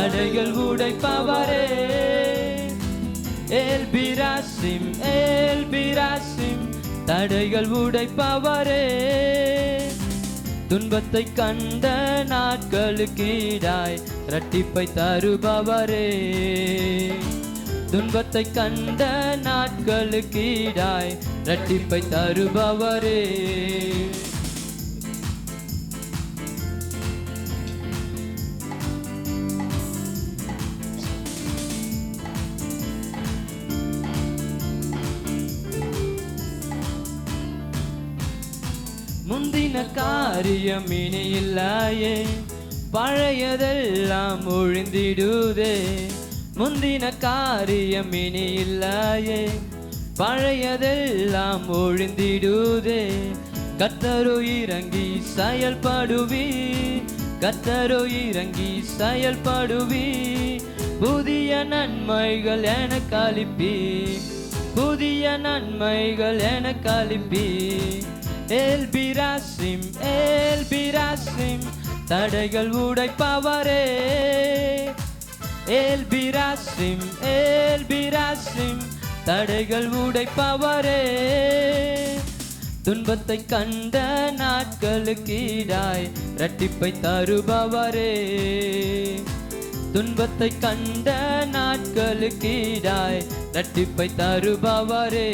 தடைகள் உடைப்பவரே. ஏல் பிராசிம் தடைகள் உடைப்பவரே. துன்பத்தை கண்ட நாட்களுக்கீடாய் இரட்டிப்பை தருபவரே. துன்பத்தை கண்ட நாட்களுக்கீடாய் இரட்டிப்பை தருபவரே. என்ன காரியம் இனி இல்லாயே பழையதெல்லாம் ஒழிந்திடுதே. முந்தின காரியம் இனி இல்லாயே பழையதெல்லாம் ஒழிந்திடுதே. கத்தரோ இறங்கி செயல்படுவி கத்தரோ இறங்கி செயல்படுவி புதிய நன்மைகள் என கழிப்பி புதிய நன்மைகள் என கழிப்பி எல்பிராசிம் எல்பிராசிம் தடைகள் உடைப்பவரே. எல்பிராசிம் எல்பிராசிம் தடைகள் உடைப்பவரே. துன்பத்தை கண்ட நாட்களுக்கீடாய் இரட்டிப்பை தருபவரே. துன்பத்தை கண்ட நாட்களுக்கீடாய் இரட்டிப்பை தருபவரே.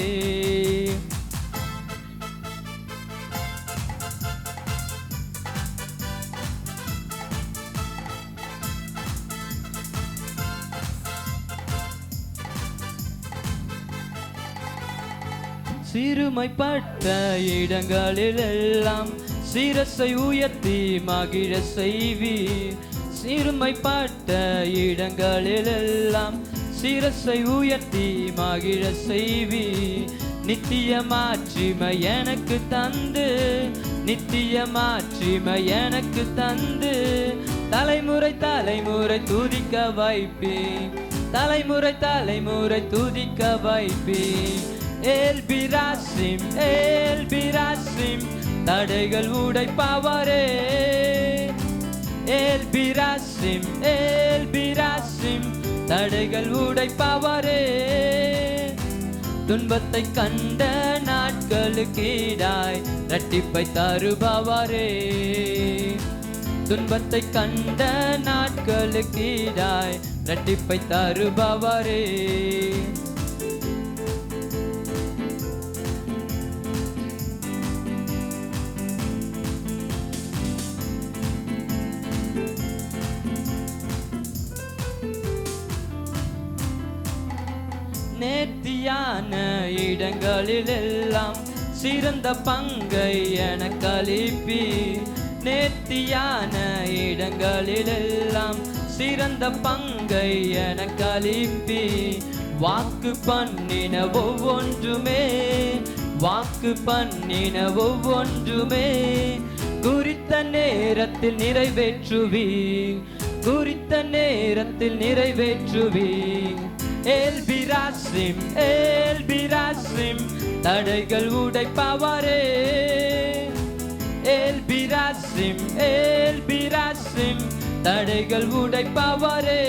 சிறுமைப்பட்ட இடங்களிலெல்லாம் சிரசை உயர்த்தி மகிழ செய்வீர். சிறுமைப்பட்ட இடங்களிலெல்லாம் சிரசை உயர்த்தி மகிழ செய்வி நித்திய மாட்சிமை எனக்கு தந்து நித்திய மாட்சிமை எனக்கு தந்து. தலைமுறை தலைமுறை துதிக்க வைப்பேன். தலைமுறை தலைமுறை துதிக்க வைப்பேன். ஏல் பிராசிம் ஏல் பிராசிம் தடைகள் உடைப்பவரே. ஏல் பிராசிம் ஏல் பிராசிம் தடைகள் உடைப்பவரே. துன்பத்தை கண்ட நாட்களுக்கீடாய் ரட்டிப்பை தருபவரே. துன்பத்தை கண்ட நாட்களுக்கீடாய் ரட்டிப்பை தருபவரே. நேர்த்தியான இடங்களிலெல்லாம் சிறந்த பங்கை என கழிப்பி நேர்த்தியான இடங்களிலெல்லாம் சிறந்த பங்கை என கழிப்பி வாக்கு பண்ணின ஒவ்வொன்றுமே வாக்கு பண்ணின ஒவ்வொன்றுமே குறித்த நேரத்தில் நிறைவேற்றுவி குறித்த நேரத்தில் நிறைவேற்றுவீ ஏல் பிராசிம் ஏல் பிராசிம் தடைகள் உடைப்பவரே. ஏல் பிராசிம் ஏல் பிராசிம் தடைகள் உடைப்பவரே.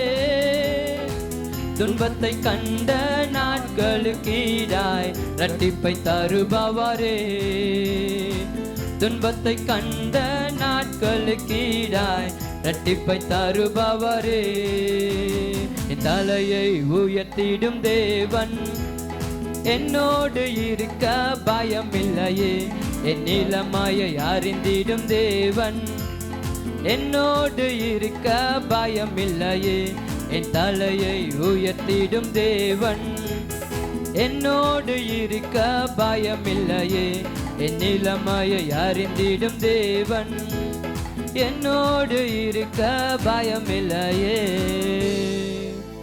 துன்பத்தை கண்ட நாட்களுக்கீடாய் ரட்டிப்பை தருபவரே. துன்பத்தை கண்ட நாட்களுக்கீடாய் ரட்டிப்பை தருபவரே. தலையை உயர்த்திடும் தேவன். என்னோடு இருக்க பயம் இல்லையே என் நிலமாயை அறிந்திடும் தேவன். என்னோடு இருக்க பயம் இல்லையே என் தலையை உயர்த்திடும் தேவன். என்னோடு இருக்க பயம் இல்லையே என் நிலமாயை அறிந்திடும் தேவன். என்னோடு இருக்க பயம் இல்லையே